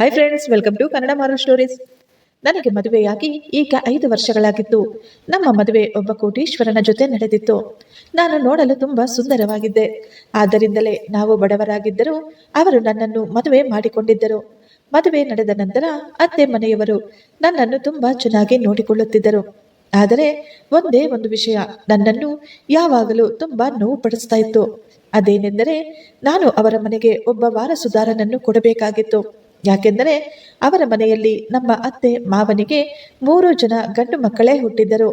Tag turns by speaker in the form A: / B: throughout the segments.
A: Hi friends welcome to Kannada moral stories ನನಗೆ ಮದುವೆಯಾಗಿ ಈಗ ಐದು ವರ್ಷಗಳಾಗಿತ್ತು. ನಮ್ಮ ಮದುವೆ ಒಬ್ಬ ಕೋಟೀಶ್ವರನ ಜೊತೆ ನಡೆದಿತ್ತು. ನಾನು ನೋಡಲು ತುಂಬಾ ಸುಂದರವಾಗಿದ್ದೆ. ಆದ್ದರಿಂದಲೇ ನಾವು ಬಡವರಾಗಿದ್ದರೂ ಅವರು ನನ್ನನ್ನು ಮದುವೆ ಮಾಡಿಕೊಂಡಿದ್ದರು. ಮದುವೆ ನಡೆದ ನಂತರ ಅತ್ತೆ ಮನೆಯವರು ನನ್ನನ್ನು ತುಂಬಾ ಚೆನ್ನಾಗಿ ನೋಡಿಕೊಳ್ಳುತ್ತಿದ್ದರು. ಆದರೆ ಒಂದೇ ಒಂದು ವಿಷಯ, ನನ್ನನ್ನು ಯಾವಾಗಲೂ ತುಂಬಾ ನೋವು ಪಡಿಸ್ತಾ ಇತ್ತು. ಅದೇನೆಂದರೆ, ನಾನು ಅವರ ಮನೆಗೆ ಒಬ್ಬ ವಾರಸುದಾರನನ್ನು ಕೊಡಬೇಕಾಗಿತ್ತು. ಯಾಕೆಂದರೆ ಅವರ ಮನೆಯಲ್ಲಿ ನಮ್ಮ ಅತ್ತೆ ಮಾವನಿಗೆ ಮೂರು ಜನ ಗಂಡು ಮಕ್ಕಳೇ ಹುಟ್ಟಿದ್ದರು.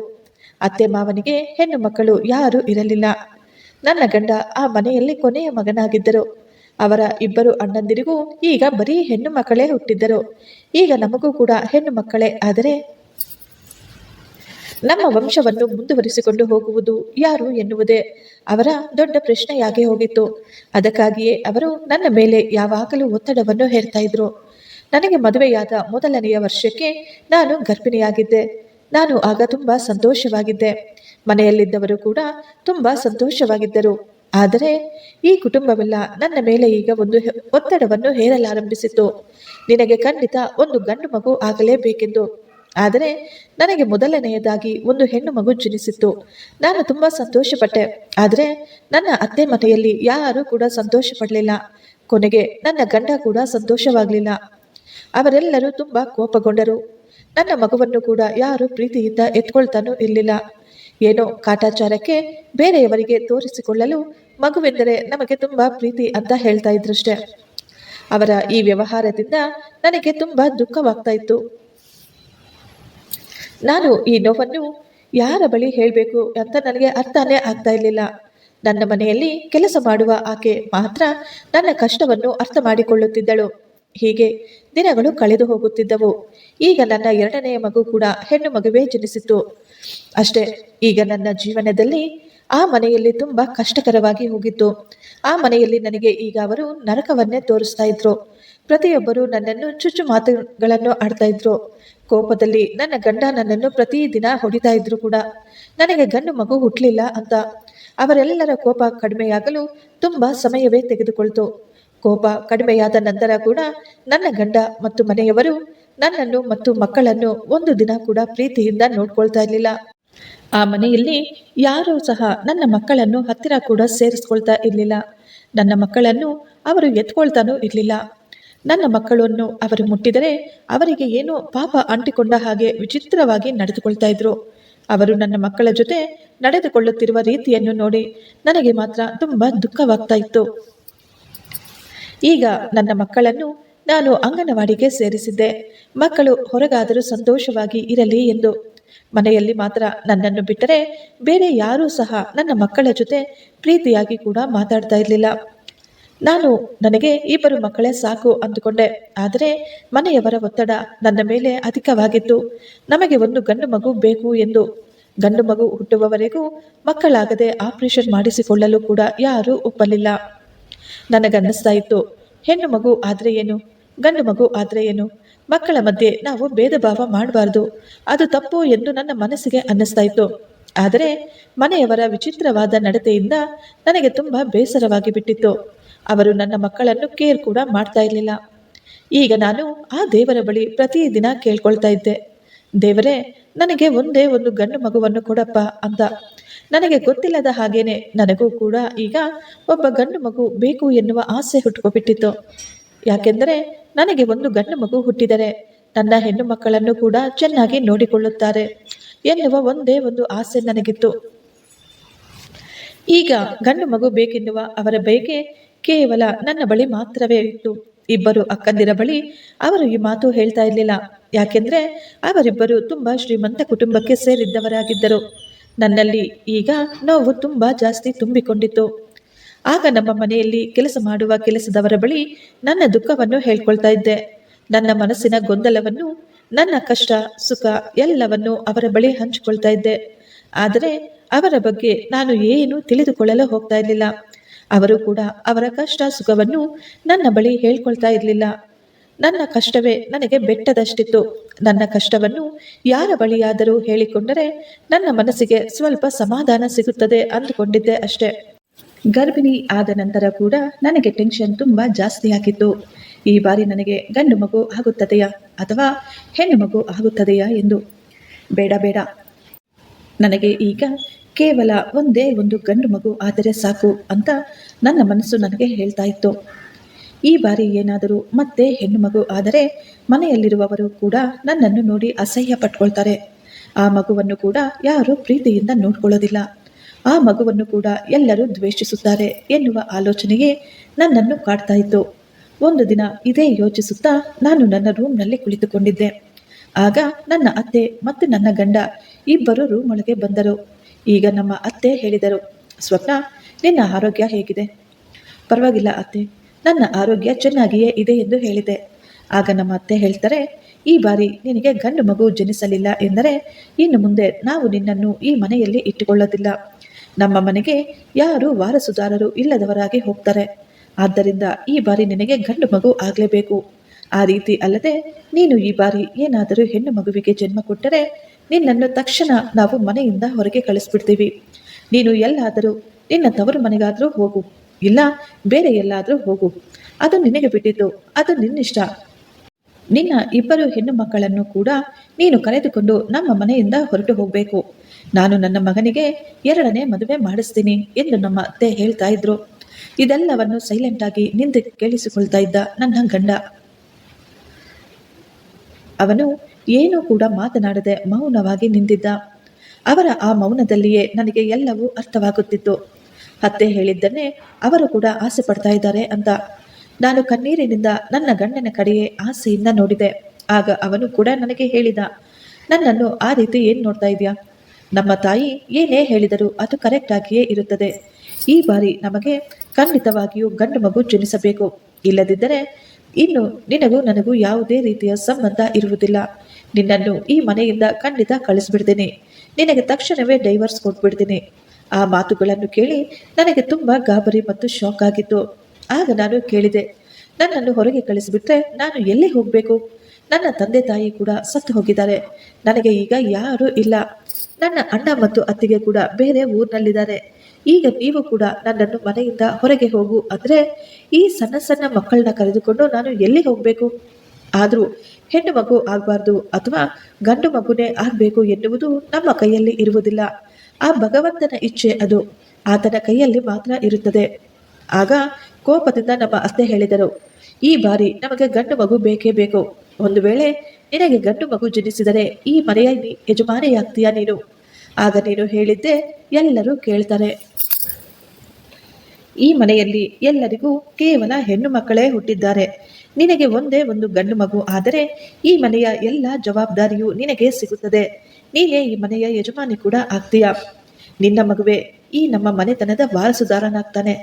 A: ಅತ್ತೆ ಮಾವನಿಗೆ ಹೆಣ್ಣು ಮಕ್ಕಳು ಯಾರೂ ಇರಲಿಲ್ಲ. ನನ್ನ ಗಂಡ ಆ ಮನೆಯಲ್ಲಿ ಕೊನೆಯ ಮಗನಾಗಿದ್ದರು. ಅವರ ಇಬ್ಬರು ಅಣ್ಣಂದಿರಿಗೂ ಈಗ ಬರೀ ಹೆಣ್ಣು ಮಕ್ಕಳೇ ಹುಟ್ಟಿದ್ದರು. ಈಗ ನಮಗೂ ಕೂಡ ಹೆಣ್ಣು ಮಕ್ಕಳೇ ಆದರೆ ನಮ್ಮ ವಂಶವನ್ನು ಮುಂದುವರಿಸಿಕೊಂಡು ಹೋಗುವುದು ಯಾರು ಎನ್ನುವುದೇ ಅವರ ದೊಡ್ಡ ಪ್ರಶ್ನೆಯಾಗಿ ಹೋಗಿತ್ತು. ಅದಕ್ಕಾಗಿಯೇ ಅವರು ನನ್ನ ಮೇಲೆ ಯಾವಾಗಲೂ ಒತ್ತಡವನ್ನು ಹೇರ್ತಾ ಇದ್ರು. ನನಗೆ ಮದುವೆಯಾದ ಮೊದಲನೆಯ ವರ್ಷಕ್ಕೆ ನಾನು ಗರ್ಭಿಣಿಯಾಗಿದ್ದೆ. ನಾನು ಆಗ ತುಂಬಾ ಸಂತೋಷವಾಗಿದ್ದೆ. ಮನೆಯಲ್ಲಿದ್ದವರು ಕೂಡ ತುಂಬಾ ಸಂತೋಷವಾಗಿದ್ದರು. ಆದರೆ ಈ ಕುಟುಂಬವೆಲ್ಲ ನನ್ನ ಮೇಲೆ ಈಗ ಒಂದು ಒತ್ತಡವನ್ನು ಹೇರಲಾರಂಭಿಸಿತು ನಿನಗೆ ಖಂಡಿತ ಒಂದು ಗಂಡು ಮಗು ಆಗಲೇಬೇಕೆಂದು ಆದರೆ ನನಗೆ ಮೊದಲನೆಯದಾಗಿ ಒಂದು ಹೆಣ್ಣು ಮಗು ಜನಿಸಿತ್ತು. ನಾನು ತುಂಬ ಸಂತೋಷಪಟ್ಟೆ. ಆದರೆ ನನ್ನ ಅತ್ತೆ ಮನೆಯಲ್ಲಿ ಯಾರೂ ಕೂಡ ಸಂತೋಷ ಪಡಲಿಲ್ಲ ಕೊನೆಗೆ ನನ್ನ ಗಂಡ ಕೂಡ ಸಂತೋಷವಾಗಲಿಲ್ಲ. ಅವರೆಲ್ಲರೂ ತುಂಬ ಕೋಪಗೊಂಡರು. ನನ್ನ ಮಗುವನ್ನು ಕೂಡ ಯಾರು ಪ್ರೀತಿಯಿಂದ ಎತ್ಕೊಳ್ತಾನೂ ಇರಲಿಲ್ಲ. ಏನೋ ಕಾಟಾಚಾರಕ್ಕೆ ಬೇರೆಯವರಿಗೆ ತೋರಿಸಿಕೊಳ್ಳಲು ಮಗುವೆಂದರೆ ನಮಗೆ ತುಂಬ ಪ್ರೀತಿ ಅಂತ ಹೇಳ್ತಾ ಇದ್ರಷ್ಟೇ. ಅವರ ಈ ವ್ಯವಹಾರದಿಂದ ನನಗೆ ತುಂಬ ದುಃಖವಾಗ್ತಾ ಇತ್ತು. ನಾನು ಈ ನೋವನ್ನು ಯಾರ ಬಳಿ ಹೇಳಬೇಕು ಅಂತ ನನಗೆ ಅರ್ಥನೇ ಆಗ್ತಾ ಇರಲಿಲ್ಲ. ನನ್ನ ಮನೆಯಲ್ಲಿ ಕೆಲಸ ಮಾಡುವ ಆಕೆ ಮಾತ್ರ ನನ್ನ ಕಷ್ಟವನ್ನು ಅರ್ಥ ಮಾಡಿಕೊಳ್ಳುತ್ತಿದ್ದಳು. ಹೀಗೆ ದಿನಗಳು ಕಳೆದು ಹೋಗುತ್ತಿದ್ದವು. ಈಗ ನನ್ನ ಎರಡನೆಯ ಮಗು ಕೂಡ ಹೆಣ್ಣು ಮಗುವೇ ಜನಿಸಿತು. ಅಷ್ಟೇ, ಈಗ ನನ್ನ ಜೀವನದಲ್ಲಿ ಆ ಮನೆಯಲ್ಲಿ ತುಂಬಾ ಕಷ್ಟಕರವಾಗಿ ಹೋಗಿತ್ತು. ಆ ಮನೆಯಲ್ಲಿ ನನಗೆ ಈಗ ಅವರು ನರಕವನ್ನೇ ತೋರಿಸ್ತಾ ಇದ್ರು. ಪ್ರತಿಯೊಬ್ಬರು ನನ್ನನ್ನು ಚುಚ್ಚು ಮಾತುಗಳನ್ನು ಆಡ್ತಾ ಇದ್ರು. ಕೋಪದಲ್ಲಿ ನನ್ನ ಗಂಡ ನನ್ನನ್ನು ಪ್ರತಿದಿನ ಹೊಡಿತಾ ಇದ್ರು ಕೂಡ. ನನಗೆ ಗಂಡು ಮಗು ಹುಟ್ಟಲಿಲ್ಲ ಅಂತ. ಅವರೆಲ್ಲರ ಕೋಪ ಕಡಿಮೆಯಾಗಲು ತುಂಬಾ ಸಮಯವೇ ತೆಗೆದುಕೊಳ್ತು. ಕೋಪ ಕಡಿಮೆಯಾದ ನಂತರ ಕೂಡ ನನ್ನ ಗಂಡ ಮತ್ತು ಮನೆಯವರು ನನ್ನನ್ನು ಮತ್ತು ಮಕ್ಕಳನ್ನು ಒಂದು ದಿನ ಕೂಡ ಪ್ರೀತಿಯಿಂದ ನೋಡ್ಕೊಳ್ತಾ ಇರಲಿಲ್ಲ. ಆ ಮನೆಯಲ್ಲಿ ಯಾರೂ ಸಹ ನನ್ನ ಮಕ್ಕಳನ್ನು ಹತ್ತಿರ ಕೂಡ ಸೇರಿಸ್ಕೊಳ್ತಾ ಇರಲಿಲ್ಲ. ನನ್ನ ಮಕ್ಕಳನ್ನು ಅವರು ಎತ್ಕೊಳ್ತಾನೂ ಇರಲಿಲ್ಲ. ನನ್ನ ಮಕ್ಕಳನ್ನು ಅವರು ಮುಟ್ಟಿದರೆ ಅವರಿಗೆ ಏನೋ ಪಾಪ ಅಂಟಿಕೊಂಡ ಹಾಗೆ ವಿಚಿತ್ರವಾಗಿ ನಡೆದುಕೊಳ್ತಾ ಇದ್ರು. ಅವರು ನನ್ನ ಮಕ್ಕಳ ಜೊತೆ ನಡೆದುಕೊಳ್ಳುತ್ತಿರುವ ರೀತಿಯನ್ನು ನೋಡಿ ನನಗೆ ಮಾತ್ರ ತುಂಬಾ ದುಃಖವಾಗ್ತಾ ಇತ್ತು. ಈಗ ನನ್ನ ಮಕ್ಕಳನ್ನು ನಾನು ಅಂಗನವಾಡಿಗೆ ಸೇರಿಸಿದ್ದೆ. ಮಕ್ಕಳು ಹೊರಗಾದರೂ ಸಂತೋಷವಾಗಿ ಇರಲಿ ಎಂದು. ಮನೆಯಲ್ಲಿ ಮಾತ್ರ ನನ್ನನ್ನು ಬಿಟ್ಟರೆ ಬೇರೆ ಯಾರೂ ಸಹ ನನ್ನ ಮಕ್ಕಳ ಜೊತೆ ಪ್ರೀತಿಯಾಗಿ ಕೂಡ ಮಾತಾಡ್ತಾ ಇರಲಿಲ್ಲ. ನಾನು ನನಗೆ ಇಬ್ಬರು ಮಕ್ಕಳೇ ಸಾಕು ಅಂದುಕೊಂಡೆ. ಆದರೆ ಮನೆಯವರ ಒತ್ತಡ ನನ್ನ ಮೇಲೆ ಅಧಿಕವಾಗಿತ್ತು. ನಮಗೆ ಒಂದು ಗಂಡು ಮಗು ಬೇಕು ಎಂದು. ಗಂಡು ಮಗು ಹುಟ್ಟುವವರೆಗೂ ಮಕ್ಕಳಾಗದೆ ಆಪರೇಷನ್ ಮಾಡಿಸಿಕೊಳ್ಳಲು ಕೂಡ ಯಾರೂ ಒಪ್ಪಲಿಲ್ಲ. ನನಗನ್ನಿಸ್ತಾ ಇತ್ತು, ಹೆಣ್ಣು ಮಗು ಆದರೆ ಏನು? ಗಂಡು ಮಗು ಆದರೆ ಏನು? ಮಕ್ಕಳ ಮಧ್ಯೆ ನಾವು ಭೇದ ಭಾವ ಮಾಡಬಾರ್ದು. ಅದು ತಪ್ಪು ಎಂದು ನನ್ನ ಮನಸ್ಸಿಗೆ ಅನ್ನಿಸ್ತಾ ಇತ್ತು. ಆದರೆ ಮನೆಯವರ ವಿಚಿತ್ರವಾದ ನಡತೆಯಿಂದ ನನಗೆ ತುಂಬಾ ಬೇಸರವಾಗಿ ಬಿಟ್ಟಿತ್ತು. ಅವರು ನನ್ನ ಮಕ್ಕಳನ್ನು ಕೇರ್ ಕೂಡ ಮಾಡ್ತಾ ಇರಲಿಲ್ಲ. ಈಗ ನಾನು ಆ ದೇವರ ಬಳಿ ಪ್ರತಿದಿನ ಕೇಳ್ಕೊಳ್ತಾ ಇದ್ದೆ. ದೇವರೇ, ನನಗೆ ಒಂದೇ ಒಂದು ಗಂಡು ಮಗುವನ್ನು ಕೊಡಪ್ಪ ಅಂತ ನನಗೆ ಗೊತ್ತಿಲ್ಲದ ಹಾಗೇನೆ ನನಗೂ ಕೂಡ ಈಗ ಒಬ್ಬ ಗಂಡು ಮಗು ಬೇಕು ಎನ್ನುವ ಆಸೆ ಹುಟ್ಟುಕೊಬಿಟ್ಟಿತ್ತು ಯಾಕೆಂದರೆ ನನಗೆ ಒಂದು ಗಂಡು ಮಗು ಹುಟ್ಟಿದರೆ ನನ್ನ ಹೆಣ್ಣು ಮಕ್ಕಳನ್ನು ಕೂಡ ಚೆನ್ನಾಗಿ ನೋಡಿಕೊಳ್ಳುತ್ತಾರೆ ಎನ್ನುವ ಒಂದೇ ಒಂದು ಆಸೆ ನನಗಿತ್ತು. ಈಗ ಗಂಡು ಮಗು ಬೇಕೆನ್ನುವ ಅವರ ಬಯಕೆ ಕೇವಲ ನನ್ನ ಬಳಿ ಮಾತ್ರವೇ ಇತ್ತು. ಇಬ್ಬರು ಅಕ್ಕಂದಿರ ಬಳಿ ಅವರು ಈ ಮಾತು ಹೇಳ್ತಾ ಇರಲಿಲ್ಲ. ಯಾಕೆಂದ್ರೆ ಅವರಿಬ್ಬರು ತುಂಬಾ ಶ್ರೀಮಂತ ಕುಟುಂಬಕ್ಕೆ ಸೇರಿದ್ದವರಾಗಿದ್ದರು. ನನ್ನಲ್ಲಿ ಈಗ ನೋವು ತುಂಬಾ ಜಾಸ್ತಿ ತುಂಬಿಕೊಂಡಿತ್ತು. ಆಗ ನಮ್ಮ ಮನೆಯಲ್ಲಿ ಕೆಲಸ ಮಾಡುವ ಕೆಲಸದವರ ಬಳಿ ನನ್ನ ದುಃಖವನ್ನು ಹೇಳ್ಕೊಳ್ತಾ ಇದ್ದೆ. ನನ್ನ ಮನಸ್ಸಿನ ಗೊಂದಲವನ್ನು, ನನ್ನ ಕಷ್ಟ, ಸುಖ ಎಲ್ಲವನ್ನು ಅವರ ಬಳಿ ಹಂಚಿಕೊಳ್ತಾ ಇದ್ದೆ. ಆದರೆ ಅವರ ಬಗ್ಗೆ ನಾನು ಏನು ತಿಳಿದುಕೊಳ್ಳಲು ಹೋಗ್ತಾ ಇರಲಿಲ್ಲ. ಅವರು ಕೂಡ ಅವರ ಕಷ್ಟ ಸುಖವನ್ನು ನನ್ನ ಬಳಿ ಹೇಳ್ಕೊಳ್ತಾ ಇರಲಿಲ್ಲ. ನನ್ನ ಕಷ್ಟವೇ ನನಗೆ ಬೆಟ್ಟದಷ್ಟಿತ್ತು. ನನ್ನ ಕಷ್ಟವನ್ನು ಯಾರ ಬಳಿಯಾದರೂ ಹೇಳಿಕೊಂಡರೆ ನನ್ನ ಮನಸ್ಸಿಗೆ ಸ್ವಲ್ಪ ಸಮಾಧಾನ ಸಿಗುತ್ತದೆ ಅಂದುಕೊಂಡಿದ್ದೆ ಅಷ್ಟೇ. ಗರ್ಭಿಣಿ ಆದ ನಂತರ ಕೂಡ ನನಗೆ ಟೆನ್ಷನ್ ತುಂಬ ಜಾಸ್ತಿ ಆಗಿತ್ತು. ಈ ಬಾರಿ ನನಗೆ ಗಂಡು ಮಗು ಆಗುತ್ತದೆಯಾ ಅಥವಾ ಹೆಣ್ಣು ಮಗು ಆಗುತ್ತದೆಯಾ ಎಂದು? ಬೇಡ ಬೇಡ. ನನಗೆ ಈಗ ಕೇವಲ ಒಂದೇ ಒಂದು ಗಂಡು ಮಗು ಆದರೆ ಸಾಕು ಅಂತ ನನ್ನ ಮನಸ್ಸು ನನಗೆ ಹೇಳ್ತಾ ಇತ್ತು. ಈ ಬಾರಿ ಏನಾದರೂ ಮತ್ತೆ ಹೆಣ್ಣು ಮಗು ಆದರೆ ಮನೆಯಲ್ಲಿರುವವರು ಕೂಡ ನನ್ನನ್ನು ನೋಡಿ ಅಸಹ್ಯ ಪಟ್ಕೊಳ್ತಾರೆ. ಆ ಮಗುವನ್ನು ಕೂಡ ಯಾರು ಪ್ರೀತಿಯಿಂದ ನೋಡ್ಕೊಳ್ಳೋದಿಲ್ಲ. ಆ ಮಗುವನ್ನು ಕೂಡ ಎಲ್ಲರೂ ದ್ವೇಷಿಸುತ್ತಾರೆ ಎನ್ನುವ ಆಲೋಚನೆಯೇ ನನ್ನನ್ನು ಕಾಡ್ತಾ ಇತ್ತು. ಒಂದು ದಿನ ಇದೇ ಯೋಚಿಸುತ್ತಾ ನಾನು ನನ್ನ ರೂಮ್ನಲ್ಲಿ ಕುಳಿತುಕೊಂಡಿದ್ದೆ. ಆಗ ನನ್ನ ಅತ್ತೆ ಮತ್ತು ನನ್ನ ಗಂಡ ಇಬ್ಬರು ರೂಮ್ ಒಳಗೆ ಬಂದರು. ಈಗ ನಮ್ಮ ಅತ್ತೆ ಹೇಳಿದರು, ಸ್ವಪ್ನ, ನಿನ್ನ ಆರೋಗ್ಯ ಹೇಗಿದೆ? ಪರವಾಗಿಲ್ಲ ಅತ್ತೆ, ನನ್ನ ಆರೋಗ್ಯ ಚೆನ್ನಾಗಿಯೇ ಇದೆ ಎಂದು ಹೇಳಿದೆ. ಆಗ ನಮ್ಮ ಅತ್ತೆ ಹೇಳ್ತಾರೆ, ಈ ಬಾರಿ ನಿನಗೆ ಗಂಡು ಮಗು ಜನಿಸಲಿಲ್ಲ ಎಂದರೆ ಇನ್ನು ಮುಂದೆ ನಾವು ನಿನ್ನನ್ನು ಈ ಮನೆಯಲ್ಲಿ ಇಟ್ಟುಕೊಳ್ಳೋದಿಲ್ಲ. ನಮ್ಮ ಮನೆಗೆ ಯಾರು ವಾರಸುದಾರರು ಇಲ್ಲದವರಾಗಿ ಹೋಗ್ತಾರೆ. ಆದ್ದರಿಂದ ಈ ಬಾರಿ ನಿನಗೆ ಗಂಡು ಮಗು ಆಗಲೇಬೇಕು. ಆ ರೀತಿ ಅಲ್ಲದೆ ನೀನು ಈ ಬಾರಿ ಏನಾದರೂ ಹೆಣ್ಣು ಮಗುವಿಗೆ ಜನ್ಮ ಕೊಟ್ಟರೆ ನಿನ್ನನ್ನು ತಕ್ಷಣ ನಾವು ಮನೆಯಿಂದ ಹೊರಗೆ ಕಳಿಸ್ಬಿಡ್ತೀವಿ. ನೀನು ಎಲ್ಲಾದರೂ, ನಿನ್ನ ತವರು ಮನೆಗಾದರೂ ಹೋಗು. ಇಲ್ಲ, ಬೇರೆ ಎಲ್ಲಾದರೂ ಹೋಗು. ಅದು ನಿನಗೆ ಬಿಟ್ಟಿದ್ದು, ಅದು ನಿನ್ನಿಷ್ಟ. ನಿನ್ನ ಇಬ್ಬರು ಹೆಣ್ಣು ಮಕ್ಕಳನ್ನು ಕೂಡ ನೀನು ಕರೆದುಕೊಂಡು ನಮ್ಮ ಮನೆಯಿಂದ ಹೊರಟು ಹೋಗಬೇಕು. ನಾನು ನನ್ನ ಮಗನಿಗೆ ಎರಡನೇ ಮದುವೆ ಮಾಡಿಸ್ತೀನಿ ಎಂದು ನಮ್ಮ ಅತ್ತೆ ಹೇಳ್ತಾ ಇದ್ರು. ಇದೆಲ್ಲವನ್ನು ಸೈಲೆಂಟ್ ಆಗಿ ನಿಂತು ಕೇಳಿಸಿಕೊಳ್ತಾ ಇದ್ದ ನನ್ನ ಗಂಡ. ಅವನು ಏನೂ ಕೂಡ ಮಾತನಾಡದೆ ಮೌನವಾಗಿ ನಿಂತಿದ್ದ. ಅವರ ಆ ಮೌನದಲ್ಲಿಯೇ ನನಗೆ ಎಲ್ಲವೂ ಅರ್ಥವಾಗುತ್ತಿತ್ತು. ಅತ್ತೆ ಹೇಳಿದ್ದನ್ನೇ ಅವರು ಕೂಡ ಆಸೆ ಪಡ್ತಾ ಇದ್ದಾರೆ ಅಂತ. ನಾನು ಕಣ್ಣೀರಿನಿಂದ ನನ್ನ ಗಂಡನ ಕಡೆಯೇ ಆಸೆಯಿಂದ ನೋಡಿದೆ. ಆಗ ಅವನು ಕೂಡ ನನಗೆ ಹೇಳಿದ, ನನ್ನನ್ನು ಆ ರೀತಿ ಏನು ನೋಡ್ತಾ ಇದೆಯಾ? ನಮ್ಮ ತಾಯಿ ಏನೇ ಹೇಳಿದರೂ ಅದು ಕರೆಕ್ಟ್ ಆಗಿಯೇ ಇರುತ್ತದೆ. ಈ ಬಾರಿ ನಮಗೆ ಖಂಡಿತವಾಗಿಯೂ ಗಂಡು ಮಗು ಜನಿಸಬೇಕು. ಇಲ್ಲದಿದ್ದರೆ ಇನ್ನು ನಿನಗೂ ನನಗೂ ಯಾವುದೇ ರೀತಿಯ ಸಂಬಂಧ ಇರುವುದಿಲ್ಲ. ನಿನ್ನನ್ನು ಈ ಮನೆಯಿಂದ ಖಂಡಿತ ಕಳಿಸ್ಬಿಡ್ತೀನಿ. ನಿನಗೆ ತಕ್ಷಣವೇ ಡೈವರ್ಸ್ ಕೊಟ್ಬಿಡ್ತೀನಿ. ಆ ಮಾತುಗಳನ್ನು ಕೇಳಿ ನನಗೆ ತುಂಬ ಗಾಬರಿ ಮತ್ತು ಶಾಕ್ ಆಗಿತ್ತು. ಆಗ ನಾನು ಕೇಳಿದೆ, ನನ್ನನ್ನು ಹೊರಗೆ ಕಳಿಸಿಬಿಟ್ರೆ ನಾನು ಎಲ್ಲಿ ಹೋಗಬೇಕು? ನನ್ನ ತಂದೆ ತಾಯಿ ಕೂಡ ಸತ್ತು ಹೋಗಿದ್ದಾರೆ. ನನಗೆ ಈಗ ಯಾರೂ ಇಲ್ಲ. ನನ್ನ ಅಣ್ಣ ಮತ್ತು ಅತ್ತಿಗೆ ಕೂಡ ಬೇರೆ ಊರಿನಲ್ಲಿದ್ದಾರೆ. ಈಗ ನೀವು ಕೂಡ ನನ್ನನ್ನು ಮನೆಯಿಂದ ಹೊರಗೆ ಹೋಗು. ಅಂದರೆ ಈ ಸಣ್ಣ ಸಣ್ಣ ಮಕ್ಕಳನ್ನ ಕರೆದುಕೊಂಡು ನಾನು ಎಲ್ಲಿ ಹೋಗಬೇಕು? ಆದರೂ ಹೆಣ್ಣು ಮಗು ಆಗಬಾರ್ದು ಅಥವಾ ಗಂಡು ಮಗುನೇ ಆಗಬೇಕು ಎನ್ನುವುದು ನಮ್ಮ ಕೈಯಲ್ಲಿ ಇರುವುದಿಲ್ಲ. ಆ ಭಗವಂತನ ಇಚ್ಛೆ ಅದು. ಆತನ ಕೈಯಲ್ಲಿ ಮಾತ್ರ ಇರುತ್ತದೆ. ಆಗ ಕೋಪದಿಂದ ನಮ್ಮ ಅತ್ತೆ ಹೇಳಿದರು, ಈ ಬಾರಿ ನಮಗೆ ಗಂಡು ಮಗು ಬೇಕೇ ಬೇಕು. ಒಂದು ವೇಳೆ ನಿನಗೆ ಗಂಡು ಮಗು ಜನಿಸಿದರೆ ಈ ಮನೆಯಲ್ಲಿ ಯಜಮಾನಿಯಾಗ್ತೀಯ ನೀನು? ಆಗ ನೀನು ಹೇಳಿದ್ದೆ, ಎಲ್ಲರೂ ಕೇಳ್ತಾರೆ. ಈ ಮನೆಯಲ್ಲಿ ಎಲ್ಲರಿಗೂ ಕೇವಲ ಹೆಣ್ಣು ಮಕ್ಕಳೇ ಹುಟ್ಟಿದ್ದಾರೆ. ನಿನಗೆ ಒಂದೇ ಒಂದು ಗಂಡು ಮಗು ಆದರೆ ಈ ಮನೆಯ ಎಲ್ಲ ಜವಾಬ್ದಾರಿಯು ನಿನಗೆ ಸಿಗುತ್ತದೆ. ನೀನೇ ಈ ಮನೆಯ ಯಜಮಾನಿ ಕೂಡ ಆಗ್ತೀಯ. ನಿನ್ನ ಮಗುವೆ ಈ ನಮ್ಮ ಮನೆತನದ ವಾರಸುದಾರನಾಗ್ತಾನೆ.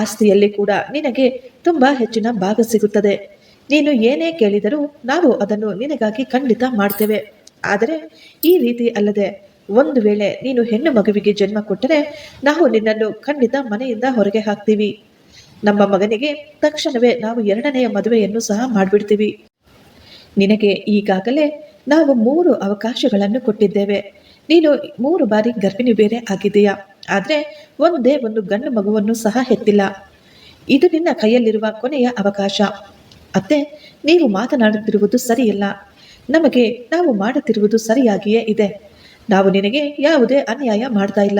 A: ಆಸ್ತಿಯಲ್ಲಿ ಕೂಡ ನಿನಗೆ ತುಂಬಾ ಹೆಚ್ಚಿನ ಭಾಗ ಸಿಗುತ್ತದೆ. ನೀನು ಏನೇ ಕೇಳಿದರೂ ನಾವು ಅದನ್ನು ನಿನಗಾಗಿ ಖಂಡಿತ ಮಾಡ್ತೇವೆ. ಆದರೆ ಈ ರೀತಿ ಅಲ್ಲದೆ ಒಂದು ವೇಳೆ ನೀನು ಹೆಣ್ಣು ಮಗುವಿಗೆ ಜನ್ಮ ಕೊಟ್ಟರೆ ನಾವು ನಿನ್ನನ್ನು ಖಂಡಿತ ಮನೆಯಿಂದ ಹೊರಗೆ ಹಾಕ್ತೀವಿ. ನಮ್ಮ ಮಗನಿಗೆ ತಕ್ಷಣವೇ ನಾವು ಎರಡನೆಯ ಮದುವೆಯನ್ನು ಸಹ ಮಾಡಿಬಿಡ್ತೀವಿ. ನಿನಗೆ ಈಗಾಗಲೇ ನಾವು ಮೂರು ಅವಕಾಶಗಳನ್ನು ಕೊಟ್ಟಿದ್ದೇವೆ. ನೀನು ಮೂರು ಬಾರಿ ಗರ್ಭಿಣಿ ಬೇರೆ ಆಗಿದೆಯಾ ಆದರೆ ಒಂದೇ ಒಂದು ಗಂಡು ಮಗುವನ್ನು ಸಹ ಹೆತ್ತಿಲ್ಲ. ಇದು ನಿನ್ನ ಕೈಯಲ್ಲಿರುವ ಕೊನೆಯ ಅವಕಾಶ. ಅತ್ತೆ, ನೀವು ಮಾತನಾಡುತ್ತಿರುವುದು ಸರಿಯಲ್ಲ. ನಮಗೆ ನಾವು ಮಾಡುತ್ತಿರುವುದು ಸರಿಯಾಗಿಯೇ ಇದೆ. ನಾವು ನಿನಗೆ ಯಾವುದೇ ಅನ್ಯಾಯ ಮಾಡ್ತಾ ಇಲ್ಲ.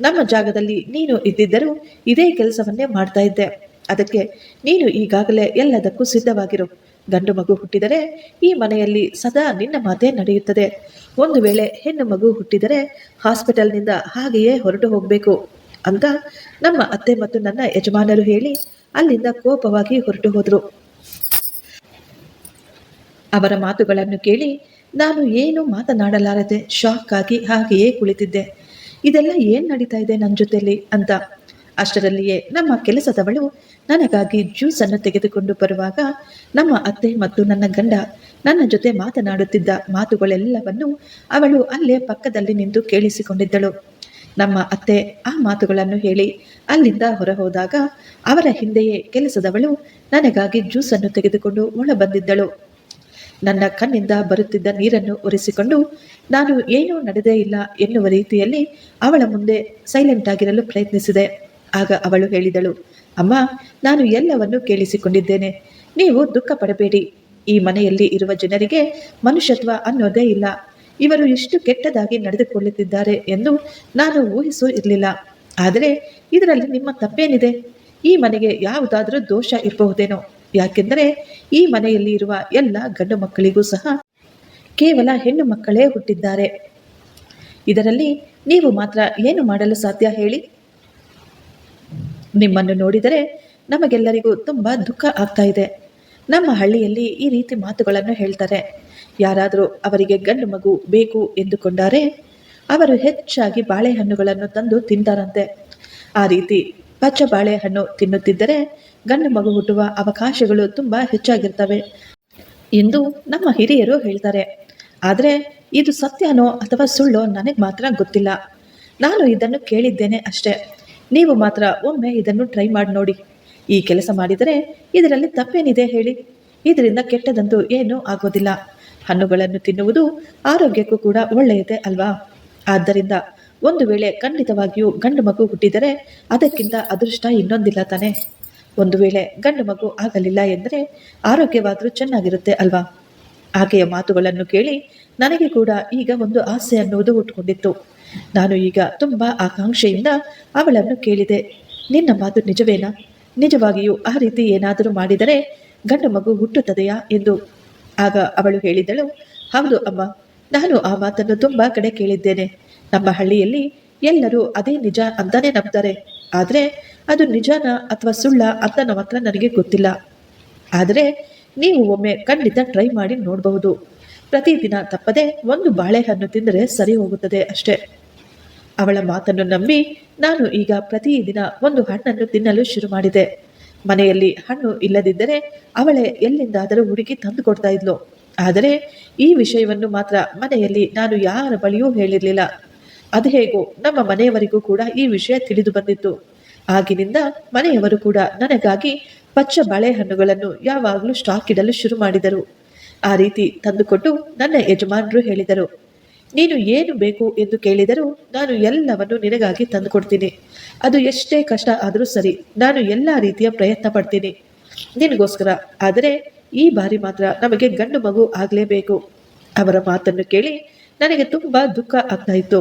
A: ನಮ್ಮ ಜಾಗದಲ್ಲಿ ನೀನು ಇದ್ದಿದ್ದರೂ ಇದೇ ಕೆಲಸವನ್ನೇ ಮಾಡ್ತಾ ಇದ್ದೆ. ಅದಕ್ಕೆ ನೀನು ಈಗಾಗಲೇ ಎಲ್ಲದಕ್ಕೂ ಸಿದ್ಧವಾಗಿರು. ಗಂಡು ಮಗು ಹುಟ್ಟಿದರೆ ಈ ಮನೆಯಲ್ಲಿ ಸದಾ ನಿನ್ನ ಮಾತೇ ನಡೆಯುತ್ತದೆ. ಒಂದು ವೇಳೆ ಹೆಣ್ಣು ಮಗು ಹುಟ್ಟಿದರೆ ಹಾಸ್ಪಿಟಲ್ನಿಂದ ಹಾಗೆಯೇ ಹೊರಟು ಹೋಗಬೇಕು. ಅಂತ ನಮ್ಮ ಅತ್ತೆ ಮತ್ತು ನನ್ನ ಯಜಮಾನರು ಹೇಳಿ ಅಲ್ಲಿಂದ ಕೋಪವಾಗಿ ಹೊರಟು ಹೋದರು. ಅವರ ಮಾತುಗಳನ್ನು ಕೇಳಿ ನಾನು ಏನು ಮಾತನಾಡಲಾರದೆ ಶಾಕ್ ಆಗಿ ಹಾಗೆಯೇ ಕುಳಿತಿದ್ದೆ. ಇದೆಲ್ಲ ಏನ್ ನಡೀತಾ ಇದೆ ನನ್ನ ಜೊತೆಯಲ್ಲಿ ಅಂತ. ಅಷ್ಟರಲ್ಲಿಯೇ ನಮ್ಮ ಕೆಲಸದವಳು ನನಗಾಗಿ ಜ್ಯೂಸ್ ಅನ್ನು ತೆಗೆದುಕೊಂಡು ಬರುವಾಗ ನಮ್ಮ ಅತ್ತೆ ಮತ್ತು ನನ್ನ ಗಂಡ ನನ್ನ ಜೊತೆ ಮಾತನಾಡುತ್ತಿದ್ದ ಮಾತುಗಳೆಲ್ಲವನ್ನು ಅವಳು ಅಲ್ಲೇ ಪಕ್ಕದಲ್ಲಿ ನಿಂತು ಕೇಳಿಸಿಕೊಂಡಿದ್ದಳು. ನಮ್ಮ ಅತ್ತೆ ಆ ಮಾತುಗಳನ್ನು ಹೇಳಿ ಅಲ್ಲಿಂದ ಹೊರ ಹೋದಾಗ ಅವರ ಹಿಂದೆಯೇ ಕೆಲಸದವಳು ನನಗಾಗಿ ಜ್ಯೂಸನ್ನು ತೆಗೆದುಕೊಂಡು ಒಳ ಬಂದಿದ್ದಳು ನನ್ನ ಕಣ್ಣಿಂದ ಬರುತ್ತಿದ್ದ ನೀರನ್ನು ಒರೆಸಿಕೊಂಡು, ನಾನು ಏನೂ ನಡೆದೇ ಇಲ್ಲ ಎನ್ನುವ ರೀತಿಯಲ್ಲಿ ಅವಳ ಮುಂದೆ ಸೈಲೆಂಟ್ ಆಗಿರಲು ಪ್ರಯತ್ನಿಸಿದೆ. ಆಗ ಅವಳು ಹೇಳಿದಳು, ಅಮ್ಮ, ನಾನು ಎಲ್ಲವನ್ನೂ ಕೇಳಿಸಿಕೊಂಡಿದ್ದೇನೆ. ನೀವು ದುಃಖ ಪಡಬೇಡಿ. ಈ ಮನೆಯಲ್ಲಿ ಇರುವ ಜನರಿಗೆ ಮನುಷ್ಯತ್ವ ಅನ್ನೋದೇ ಇಲ್ಲ. ಇವರು ಇಷ್ಟು ಕೆಟ್ಟದಾಗಿ ನಡೆದುಕೊಳ್ಳುತ್ತಿದ್ದಾರೆ ಎಂದು ನಾನು ಊಹಿಸೂ ಇರಲಿಲ್ಲ. ಆದರೆ ಇದರಲ್ಲಿ ನಿಮ್ಮ ತಪ್ಪೇನಿದೆ? ಈ ಮನೆಗೆ ಯಾವುದಾದರೂ ದೋಷ ಇರಬಹುದೇನೋ? ಯಾಕೆಂದರೆ ಈ ಮನೆಯಲ್ಲಿ ಇರುವ ಎಲ್ಲ ಗಂಡು ಮಕ್ಕಳಿಗೂ ಸಹ ಕೇವಲ ಹೆಣ್ಣು ಮಕ್ಕಳೇ ಹುಟ್ಟಿದ್ದಾರೆ. ಇದರಲ್ಲಿ ನೀವು ಮಾತ್ರ ಏನು ಮಾಡಲು ಸಾಧ್ಯ ಹೇಳಿ? ನಿಮ್ಮನ್ನು ನೋಡಿದರೆ ನಮಗೆಲ್ಲರಿಗೂ ತುಂಬ ದುಃಖ ಆಗ್ತಾ ಇದೆ. ನಮ್ಮ ಹಳ್ಳಿಯಲ್ಲಿ ಈ ರೀತಿ ಮಾತುಗಳನ್ನು ಹೇಳ್ತಾರೆ. ಯಾರಾದರೂ ಅವರಿಗೆ ಗಂಡು ಮಗು ಬೇಕು ಎಂದುಕೊಂಡಾರೆ ಅವರು ಹೆಚ್ಚಾಗಿ ಬಾಳೆಹಣ್ಣುಗಳನ್ನು ತಂದು ತಿಂತಾರಂತೆ. ಆ ರೀತಿ ಪಚ್ಚ ಬಾಳೆಹಣ್ಣು ತಿನ್ನುತ್ತಿದ್ದರೆ ಗಂಡು ಮಗು ಹುಟ್ಟುವ ಅವಕಾಶಗಳು ತುಂಬ ಹೆಚ್ಚಾಗಿರ್ತವೆ. ಎಂದು ನಮ್ಮ ಹಿರಿಯರು ಹೇಳ್ತಾರೆ. ಆದರೆ ಇದು ಸತ್ಯನೋ ಅಥವಾ ಸುಳ್ಳೋ ನನಗೆ ಮಾತ್ರ ಗೊತ್ತಿಲ್ಲ. ನಾನು ಇದನ್ನು ಕೇಳಿದ್ದೇನೆ ಅಷ್ಟೇ. ನೀವು ಮಾತ್ರ ಒಮ್ಮೆ ಇದನ್ನು ಟ್ರೈ ಮಾಡಿ ನೋಡಿ. ಈ ಕೆಲಸ ಮಾಡಿದರೆ ಇದರಲ್ಲಿ ತಪ್ಪೇನಿದೆ ಹೇಳಿ. ಇದರಿಂದ ಕೆಟ್ಟದಂತೂ ಏನೂ ಆಗೋದಿಲ್ಲ. ಹಣ್ಣುಗಳನ್ನು ತಿನ್ನುವುದು ಆರೋಗ್ಯಕ್ಕೂ ಕೂಡ ಒಳ್ಳೆಯದೇ ಅಲ್ವಾ? ಆದ್ದರಿಂದ ಒಂದು ವೇಳೆ ಖಂಡಿತವಾಗಿಯೂ ಗಂಡು ಮಗು ಹುಟ್ಟಿದರೆ ಅದಕ್ಕಿಂತ ಅದೃಷ್ಟ ಇನ್ನೊಂದಿಲ್ಲ ತಾನೆ? ಒಂದು ವೇಳೆ ಗಂಡು ಮಗು ಆಗಲಿಲ್ಲ ಎಂದರೆ ಆರೋಗ್ಯವಾದರೂ ಚೆನ್ನಾಗಿರುತ್ತೆ ಅಲ್ವಾ? ಆಕೆಯ ಮಾತುಗಳನ್ನು ಕೇಳಿ ನನಗೆ ಕೂಡ ಈಗ ಒಂದು ಆಸೆ ಅನ್ನುವುದು ಹುಟ್ಟುಕೊಂಡಿತ್ತು ನಾನು ಈಗ ತುಂಬ ಆಕಾಂಕ್ಷೆಯಿಂದ ಅವಳನ್ನು ಕೇಳಿದೆ. ನಿನ್ನ ಮಾತು ನಿಜವೇನಾ? ನಿಜವಾಗಿಯೂ ಆ ರೀತಿ ಏನಾದರೂ ಮಾಡಿದರೆ ಗಂಡು ಮಗು ಹುಟ್ಟುತ್ತದೆಯಾ ಎಂದು? ಆಗ ಅವಳು ಹೇಳಿದಳು, ಹೌದು ಅಮ್ಮ, ನಾನು ಆ ಮಾತನ್ನು ತುಂಬ ಕಡೆ ಕೇಳಿದ್ದೇನೆ. ನಮ್ಮ ಹಳ್ಳಿಯಲ್ಲಿ ಎಲ್ಲರೂ ಅದೇ ನಿಜ ಅಂತಾನೆ ನಂಬ್ತಾರೆ. ಆದರೆ ಅದು ನಿಜಾನ ಅಥವಾ ಸುಳ್ಳ ಅಂತ ನಮ್ಮ ಹತ್ರ ನನಗೆ ಗೊತ್ತಿಲ್ಲ. ಆದರೆ ನೀವು ಒಮ್ಮೆ ಖಂಡಿತ ಟ್ರೈ ಮಾಡಿ ನೋಡಬಹುದು. ಪ್ರತಿದಿನ ತಪ್ಪದೆ ಒಂದು ಬಾಳೆಹಣ್ಣು ತಿಂದರೆ ಸರಿ ಹೋಗುತ್ತದೆ ಅಷ್ಟೇ. ಅವಳ ಮಾತನ್ನು ನಂಬಿ ನಾನು ಈಗ ಪ್ರತಿದಿನ ಒಂದು ಹಣ್ಣನ್ನು ತಿನ್ನಲು ಶುರು ಮಾಡಿದೆ. ಮನೆಯಲ್ಲಿ ಹಣ್ಣು ಇಲ್ಲದಿದ್ದರೆ ಅವಳೇ ಎಲ್ಲಿಂದಾದರೂ ಹುಡುಗಿ ತಂದು ಕೊಡ್ತಾ ಇದ್ಲು. ಆದರೆ ಈ ವಿಷಯವನ್ನು ಮಾತ್ರ ಮನೆಯಲ್ಲಿ ನಾನು ಯಾರ ಬಳಿಯೂ ಹೇಳಿರಲಿಲ್ಲ. ಅದು ಹೇಗೋ ನಮ್ಮ ಮನೆಯವರಿಗೂ ಕೂಡ ಈ ವಿಷಯ ತಿಳಿದು ಬಂದಿತ್ತು. ಆಗಿನಿಂದ ಮನೆಯವರು ಕೂಡ ನನಗಾಗಿ ಪಚ್ಚ ಬಾಳೆಹಣ್ಣುಗಳನ್ನು ಯಾವಾಗಲೂ ಸ್ಟಾಕ್ ಇಡಲು ಶುರು ಮಾಡಿದರು. ಆ ರೀತಿ ತಂದುಕೊಟ್ಟು ನನ್ನ ಯಜಮಾನರು ಹೇಳಿದರು, ನೀನು ಏನು ಬೇಕು ಎಂದು ಕೇಳಿದರೂ ನಾನು ಎಲ್ಲವನ್ನು ನಿನಗಾಗಿ ತಂದುಕೊಡ್ತೀನಿ. ಅದು ಎಷ್ಟೇ ಕಷ್ಟ ಆದರೂ ಸರಿ, ನಾನು ಎಲ್ಲ ರೀತಿಯ ಪ್ರಯತ್ನ ಪಡ್ತೀನಿ. ನಿನಗೋಸ್ಕರ, ಆದರೆ ಈ ಬಾರಿ ಮಾತ್ರ ನಮಗೆ ಗಂಡು ಮಗು ಆಗಲೇಬೇಕು. ಅವರ ಮಾತನ್ನು ಕೇಳಿ ನನಗೆ ತುಂಬ ದುಃಖ ಆಗ್ತಾ ಇತ್ತು.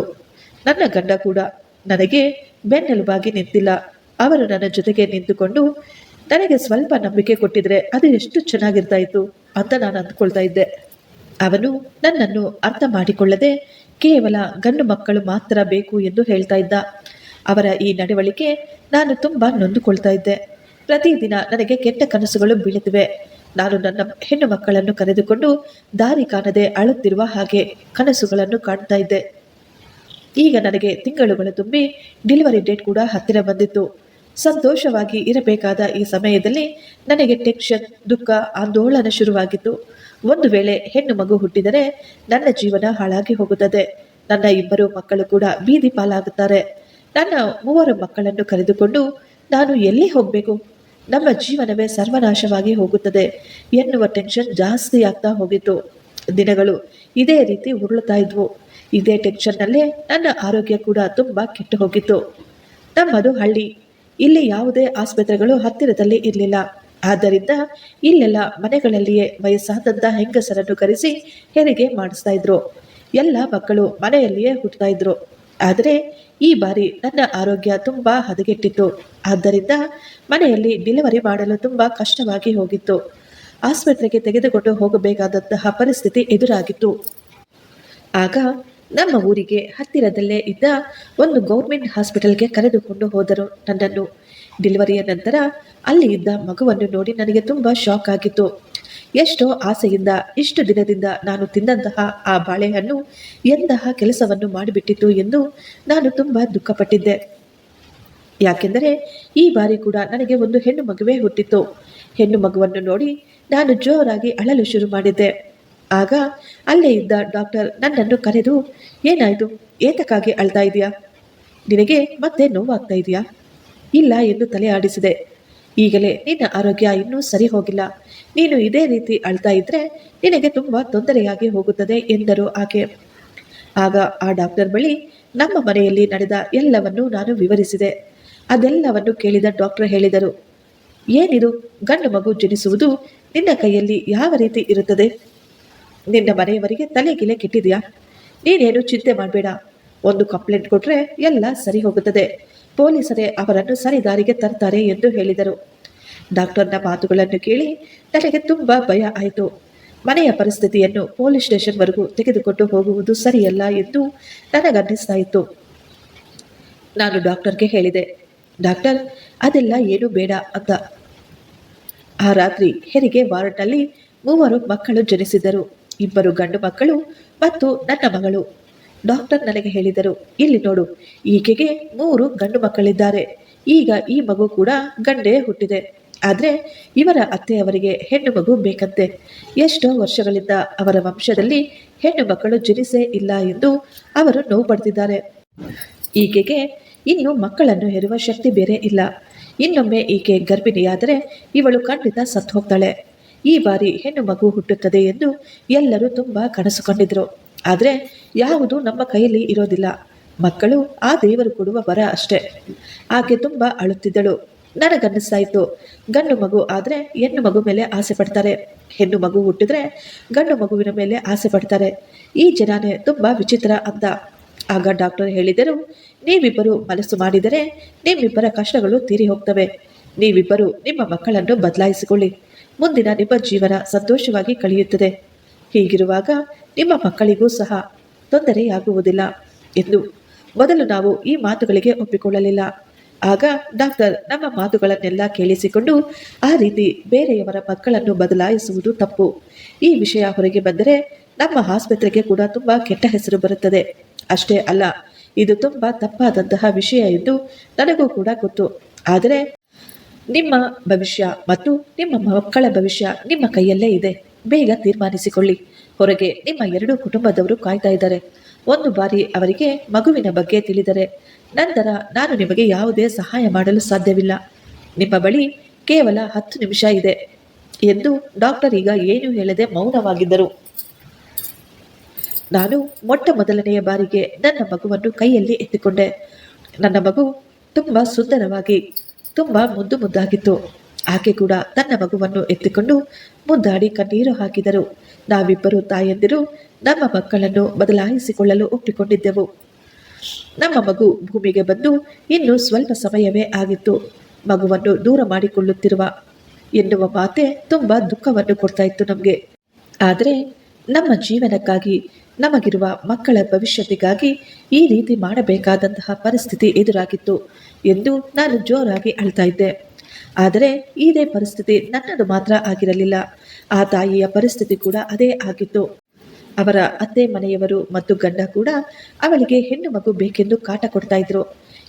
A: ನನ್ನ ಗಂಡ ಕೂಡ ನನಗೆ ಬೆನ್ನೆಲುಬಾಗಿ ನಿಂತಿಲ್ಲ. ಅವರು ನನ್ನ ಜೊತೆಗೆ ನಿಂತುಕೊಂಡು ನನಗೆ ಸ್ವಲ್ಪ ನಂಬಿಕೆ ಕೊಟ್ಟಿದ್ರೆ ಅದು ಎಷ್ಟು ಚೆನ್ನಾಗಿರ್ತಾ ಇತ್ತು ಅಂತ ನಾನು ಅಂದ್ಕೊಳ್ತಾ ಇದ್ದೆ. ಅವನು ನನ್ನನ್ನು ಅರ್ಥ ಮಾಡಿಕೊಳ್ಳದೆ ಕೇವಲ ಗಂಡು ಮಕ್ಕಳು ಮಾತ್ರ ಬೇಕು ಎಂದು ಹೇಳ್ತಾ ಇದ್ದ. ಅವರ ಈ ನಡವಳಿಕೆ ನಾನು ತುಂಬ ನೊಂದುಕೊಳ್ತಾ ಇದ್ದೆ. ಪ್ರತಿದಿನ ನನಗೆ ಕೆಟ್ಟ ಕನಸುಗಳು ಬೀಳುತ್ತಿವೆ. ನಾನು ನನ್ನ ಹೆಣ್ಣು ಮಕ್ಕಳನ್ನು ಕರೆದುಕೊಂಡು ದಾರಿ ಕಾಣದೆ ಅಳುತ್ತಿರುವ ಹಾಗೆ ಕನಸುಗಳನ್ನು ಕಾಣ್ತಾ ಇದ್ದೆ. ಈಗ ನನಗೆ ತಿಂಗಳುಗಳು ತುಂಬಿ ಡೆಲಿವರಿ ಡೇಟ್ ಕೂಡ ಹತ್ತಿರ ಬಂದಿತ್ತು. ಸಂತೋಷವಾಗಿ ಇರಬೇಕಾದ ಈ ಸಮಯದಲ್ಲಿ ನನಗೆ ಟೆನ್ಷನ್ ದುಃಖ, ಆಂದೋಲನ ಶುರುವಾಗಿತ್ತು. ಒಂದು ವೇಳೆ ಹೆಣ್ಣು ಮಗು ಹುಟ್ಟಿದರೆ ನನ್ನ ಜೀವನ ಹಾಳಾಗಿ ಹೋಗುತ್ತದೆ. ನನ್ನ ಇಬ್ಬರು ಮಕ್ಕಳು ಕೂಡ ಬೀದಿ ಪಾಲಾಗುತ್ತಾರೆ. ನನ್ನ ಮೂವರು ಮಕ್ಕಳನ್ನು ಕರೆದುಕೊಂಡು ನಾನು ಎಲ್ಲಿ ಹೋಗಬೇಕು? ನಮ್ಮ ಜೀವನವೇ ಸರ್ವನಾಶವಾಗಿ ಹೋಗುತ್ತದೆ ಎನ್ನುವ ಟೆನ್ಷನ್ ಜಾಸ್ತಿ ಆಗ್ತಾ ಹೋಗಿತ್ತು. ದಿನಗಳು ಇದೇ ರೀತಿ ಉರುಳುತ್ತಾ ಇದ್ವು. ಇದೇ ಟೆನ್ಷನ್ನಲ್ಲೇ ನನ್ನ ಆರೋಗ್ಯ ಕೂಡ ತುಂಬ ಕೆಟ್ಟು ಹೋಗಿತ್ತು. ನಮ್ಮದು ಹಳ್ಳಿ. ಇಲ್ಲಿ ಯಾವುದೇ ಆಸ್ಪತ್ರೆಗಳು ಹತ್ತಿರದಲ್ಲಿ ಇರಲಿಲ್ಲ. ಆದ್ದರಿಂದ ಇಲ್ಲೆಲ್ಲ ಮನೆಗಳಲ್ಲಿಯೇ ವಯಸ್ಸಾದಂಥ ಹೆಂಗಸರನ್ನು ಕರೆಸಿ ಹೆರಿಗೆ ಮಾಡಿಸ್ತಾ ಇದ್ರು. ಎಲ್ಲ ಮಕ್ಕಳು ಮನೆಯಲ್ಲಿಯೇ ಹುಟ್ಟುತ್ತಾ ಇದ್ರು. ಆದರೆ ಈ ಬಾರಿ ನನ್ನ ಆರೋಗ್ಯ ತುಂಬ ಹದಗೆಟ್ಟಿತ್ತು. ಆದ್ದರಿಂದ ಮನೆಯಲ್ಲಿ ಡಿಲಿವರಿ ಮಾಡಲು ತುಂಬ ಕಷ್ಟವಾಗಿ ಹೋಗಿತ್ತು. ಆಸ್ಪತ್ರೆಗೆ ತೆಗೆದುಕೊಂಡು ಹೋಗಬೇಕಾದಂತಹ ಪರಿಸ್ಥಿತಿ ಎದುರಾಗಿತ್ತು. ಆಗ ನಮ್ಮ ಊರಿಗೆ ಹತ್ತಿರದಲ್ಲೇ ಇದ್ದ ಒಂದು ಗೌರ್ಮೆಂಟ್ ಹಾಸ್ಪಿಟಲ್ಗೆ ಕರೆದುಕೊಂಡು ಹೋದರು ನನ್ನನ್ನು. ಡಿಲಿವರಿಯ ನಂತರ ಅಲ್ಲಿ ಇದ್ದ ಮಗುವನ್ನು ನೋಡಿ ನನಗೆ ತುಂಬ ಶಾಕ್ ಆಗಿತ್ತು. ಎಷ್ಟೋ ಆಸೆಯಿಂದ, ಇಷ್ಟು ದಿನದಿಂದ ನಾನು ತಿಂದಂತಹ ಆ ಬಾಳೆಹಣ್ಣು ಎಂತಹ ಕೆಲಸವನ್ನು ಮಾಡಿಬಿಟ್ಟಿತು ಎಂದು ನಾನು ತುಂಬ ದುಃಖಪಟ್ಟಿದ್ದೆ. ಯಾಕೆಂದರೆ, ಈ ಬಾರಿ ಕೂಡ ನನಗೆ ಒಂದು ಹೆಣ್ಣು ಮಗುವೇ ಹುಟ್ಟಿತ್ತು. ಹೆಣ್ಣು ಮಗುವನ್ನು ನೋಡಿ ನಾನು ಜೋರಾಗಿ ಅಳಲು ಶುರು ಮಾಡಿದ್ದೆ. ಆಗ ಅಲ್ಲೇ ಇದ್ದ ಡಾಕ್ಟರ್ ನನ್ನನ್ನು ಕರೆದು, ಏನಾಯಿತು? ಏತಕ್ಕಾಗಿ ಅಳ್ತಾ ಇದೆಯಾ ನಿನಗೆ ಮತ್ತೆ ನೋವಾಗ್ತಾ ಇದೆಯಾ? ಇಲ್ಲ ಎಂದು ತಲೆ ಆಡಿಸಿದೆ. ಈಗಲೇ ನಿನ್ನ ಆರೋಗ್ಯ ಇನ್ನೂ ಸರಿ ಹೋಗಿಲ್ಲ. ನೀನು ಇದೇ ರೀತಿ ಅಳ್ತಾ ಇದ್ರೆ ನಿನಗೆ ತುಂಬ ತೊಂದರೆಯಾಗಿ ಹೋಗುತ್ತದೆ ಎಂದರು ಆಕೆ. ಆಗ ಆ ಡಾಕ್ಟರ್ ಬಳಿ, ನಮ್ಮ ಮನೆಯಲ್ಲಿ ನಡೆದ ಎಲ್ಲವನ್ನೂ ನಾನು ವಿವರಿಸಿದೆ. ಅದೆಲ್ಲವನ್ನು ಕೇಳಿದ ಡಾಕ್ಟರ್ ಹೇಳಿದರು, ಏನಿದು? ಗಂಡು ಮಗು ಜನಿಸುವುದು ನಿನ್ನ ಕೈಯಲ್ಲಿ ಯಾವ ರೀತಿ ಇರುತ್ತದೆ? ನಿನ್ನ ಮನೆಯವರಿಗೆ ತಲೆ ಗಿಲೆ ಕೆಟ್ಟಿದೆಯಾ? ನೀನೇನು ಚಿಂತೆ ಮಾಡಬೇಡ. ಒಂದು ಕಂಪ್ಲೇಂಟ್ ಕೊಟ್ರೆ ಎಲ್ಲ ಸರಿ ಹೋಗುತ್ತದೆ. ಪೊಲೀಸರೇ ಅವರನ್ನು ಸರಿ ದಾರಿಗೆ ತರ್ತಾರೆ ಎಂದು ಹೇಳಿದರು. ಡಾಕ್ಟರ್ನ ಮಾತುಗಳನ್ನು ಕೇಳಿ ನನಗೆ ತುಂಬ ಭಯ ಆಯಿತು. ಮನೆಯ ಪರಿಸ್ಥಿತಿಯನ್ನು ಪೊಲೀಸ್ ಸ್ಟೇಷನ್ವರೆಗೂ ತೆಗೆದುಕೊಂಡು ಹೋಗುವುದು ಸರಿಯಲ್ಲ ಎಂದು ನನಗನ್ನಿಸ್ತಾ ಇತ್ತು ನಾನು ಡಾಕ್ಟರ್ಗೆ ಹೇಳಿದೆ, ಡಾಕ್ಟರ್, ಅದೆಲ್ಲ ಏನು ಬೇಡ ಅಂತ ಆ ರಾತ್ರಿ ಹೆರಿಗೆ ವಾರ್ಡ್ನಲ್ಲಿ ಮೂವರು ಮಕ್ಕಳು ಜನಿಸಿದರು. ಇಬ್ಬರು ಗಂಡು ಮಕ್ಕಳು ಮತ್ತು ನನ್ನ ಮಗಳು. ಡಾಕ್ಟರ್ ನನಗೆ ಹೇಳಿದರು, ಇಲ್ಲಿ ನೋಡು, ಈಕೆಗೆ ಮೂರು ಗಂಡು ಮಕ್ಕಳಿದ್ದಾರೆ. ಈಗ ಈ ಮಗು ಕೂಡ ಗಂಡೇ ಹುಟ್ಟಿದೆ. ಆದರೆ ಇವರ ಅತ್ತೆಯವರಿಗೆ ಹೆಣ್ಣು ಮಗು ಬೇಕಂತೆ. ಎಷ್ಟೋ ವರ್ಷಗಳಿಂದ ಅವರ ವಂಶದಲ್ಲಿ ಹೆಣ್ಣು ಮಕ್ಕಳು ಜನಿಸೇ ಇಲ್ಲ ಎಂದು ಅವರು ನೋವು ಪಡೆದಿದ್ದಾರೆ ಈಕೆಗೆ ಇನ್ನು ಮಕ್ಕಳನ್ನು ಹೆರುವ ಶಕ್ತಿ ಬೇರೆ ಇಲ್ಲ. ಇನ್ನೊಮ್ಮೆ ಈಕೆ ಗರ್ಭಿಣಿಯಾದರೆ ಇವಳು ಖಂಡಿತ ಸತ್ತು ಹೋಗ್ತಾಳೆ ಈ ಬಾರಿ ಹೆಣ್ಣು ಮಗು ಹುಟ್ಟುತ್ತದೆ ಎಂದು ಎಲ್ಲರೂ ತುಂಬ ಕನಸು ಕಂಡಿದ್ರು. ಆದರೆ ಯಾವುದು ನಮ್ಮ ಕೈಯಲ್ಲಿ ಇರೋದಿಲ್ಲ. ಮಕ್ಕಳು ಆ ದೇವರು ಕೊಡುವ ವರ ಅಷ್ಟೇ. ಆಕೆ ತುಂಬ ಅಳುತ್ತಿದ್ದಳು. ನನಗನ್ನಿಸ್ತಾ ಇತ್ತು ಗಂಡು ಮಗು ಆದರೆ ಹೆಣ್ಣು ಮಗು ಮೇಲೆ ಆಸೆ ಪಡ್ತಾರೆ. ಹೆಣ್ಣು ಮಗು ಹುಟ್ಟಿದ್ರೆ ಗಂಡು ಮಗುವಿನ ಮೇಲೆ ಆಸೆ ಪಡ್ತಾರೆ. ಈ ಜನನೇ ತುಂಬ ವಿಚಿತ್ರ ಅಂತ. ಆಗ ಡಾಕ್ಟರ್ ಹೇಳಿದರು, ನೀವಿಬ್ಬರು ಮನಸ್ಸು ಮಾಡಿದರೆ ನಿಮ್ಮಿಬ್ಬರ ಕಷ್ಟಗಳು ತೀರಿ ಹೋಗ್ತವೆ. ನೀವಿಬ್ಬರು ನಿಮ್ಮ ಮಕ್ಕಳನ್ನು ಬದಲಾಯಿಸಿಕೊಳ್ಳಿ. ಮುಂದಿನ ನಿಮ್ಮ ಜೀವನ ಸಂತೋಷವಾಗಿ ಕಳೆಯುತ್ತದೆ. ಹೀಗಿರುವಾಗ ನಿಮ್ಮ ಮಕ್ಕಳಿಗೂ ಸಹ ತೊಂದರೆಯಾಗುವುದಿಲ್ಲ ಎಂದು ಮೊದಲು ನಾವು ಈ ಮಾತುಗಳಿಗೆ ಒಪ್ಪಿಕೊಳ್ಳಲಿಲ್ಲ. ಆಗ ಡಾಕ್ಟರ್ ನಮ್ಮ ಮಾತುಗಳನ್ನೆಲ್ಲ ಕೇಳಿಸಿಕೊಂಡು ಆ ರೀತಿ ಬೇರೆಯವರ ಮಕ್ಕಳನ್ನು ಬದಲಾಯಿಸುವುದು ತಪ್ಪು. ಈ ವಿಷಯ ಹೊರಗೆ ಬಂದರೆ ನಮ್ಮ ಆಸ್ಪತ್ರೆಗೆ ಕೂಡ ತುಂಬ ಕೆಟ್ಟ ಹೆಸರು ಬರುತ್ತದೆ. ಅಷ್ಟೇ ಅಲ್ಲ, ಇದು ತುಂಬ ತಪ್ಪಾದಂತಹ ವಿಷಯ ಎಂದು ನನಗೂ ಕೂಡ ಗೊತ್ತು. ಆದರೆ ನಿಮ್ಮ ಭವಿಷ್ಯ ಮತ್ತು ನಿಮ್ಮ ಮಕ್ಕಳ ಭವಿಷ್ಯ ನಿಮ್ಮ ಕೈಯಲ್ಲೇ ಇದೆ. ಬೇಗ ತೀರ್ಮಾನಿಸಿಕೊಳ್ಳಿ. ಹೊರಗೆ ನಿಮ್ಮ ಎರಡೂ ಕುಟುಂಬದವರು ಕಾಯ್ತಾ ಇದ್ದಾರೆ. ಒಂದು ಬಾರಿ ಅವರಿಗೆ ಮಗುವಿನ ಬಗ್ಗೆ ತಿಳಿದರೆ, ನಂತರ ನಾನು ನಿಮಗೆ ಯಾವುದೇ ಸಹಾಯ ಮಾಡಲು ಸಾಧ್ಯವಿಲ್ಲ. ನಿಮ್ಮ ಬಳಿ ಕೇವಲ ಹತ್ತು ನಿಮಿಷ ಇದೆ ಎಂದು ಡಾಕ್ಟರ್ ಈಗ ಏನು ಹೇಳದೆ ಮೌನವಾಗಿದ್ದರು. ನಾನು ಮೊಟ್ಟ ಮೊದಲನೆಯ ಬಾರಿಗೆ ನನ್ನ ಮಗುವನ್ನು ಕೈಯಲ್ಲಿ ಎತ್ತಿಕೊಂಡೆ. ನನ್ನ ಮಗು ತುಂಬ ಸುಂದರವಾಗಿ ತುಂಬ ಮುದ್ದು ಮುದ್ದಾಗಿತ್ತು. ಆಕೆ ಕೂಡ ತನ್ನ ಮಗುವನ್ನು ಎತ್ತಿಕೊಂಡು ಮುದ್ದಾಡಿ ಕಣ್ಣೀರು ಹಾಕಿದರು. ನಾವಿಬ್ಬರು ತಾಯಂದಿರು ನಮ್ಮ ಮಕ್ಕಳನ್ನು ಬದಲಾಯಿಸಿಕೊಳ್ಳಲು ಒಪ್ಪಿಕೊಂಡಿದ್ದೆವು. ನಮ್ಮ ಮಗು ಭೂಮಿಗೆ ಬಂದು ಇನ್ನು ಸ್ವಲ್ಪ ಸಮಯವೇ ಆಗಿತ್ತು. ಮಗುವನ್ನು ದೂರ ಮಾಡಿಕೊಳ್ಳುತ್ತಿರುವ ಎನ್ನುವ ಮಾತೆ ತುಂಬ ದುಃಖವನ್ನು ಕೊಡ್ತಾ ಇತ್ತು ನಮಗೆ. ಆದರೆ ನಮ್ಮ ಜೀವನಕ್ಕಾಗಿ, ನಮಗಿರುವ ಮಕ್ಕಳ ಭವಿಷ್ಯತಿಗಾಗಿ ಈ ರೀತಿ ಮಾಡಬೇಕಾದಂತಹ ಪರಿಸ್ಥಿತಿ ಎದುರಾಗಿತ್ತು. ಎಂದು ನಾನು ಜೋರಾಗಿ ಅಳ್ತಾ ಇದ್ದೆ. ಆದರೆ ಇದೇ ಪರಿಸ್ಥಿತಿ ನನ್ನದು ಮಾತ್ರ ಆಗಿರಲಿಲ್ಲ. ಆ ತಾಯಿಯ ಪರಿಸ್ಥಿತಿ ಕೂಡ ಅದೇ ಆಗಿತ್ತು. ಅವರ ಅತ್ತೆ ಮನೆಯವರು ಮತ್ತು ಗಂಡ ಕೂಡ ಅವಳಿಗೆ ಹೆಣ್ಣು ಮಗು ಬೇಕೆಂದು ಕಾಟ ಕೊಡ್ತಾ ಇದ್ರು.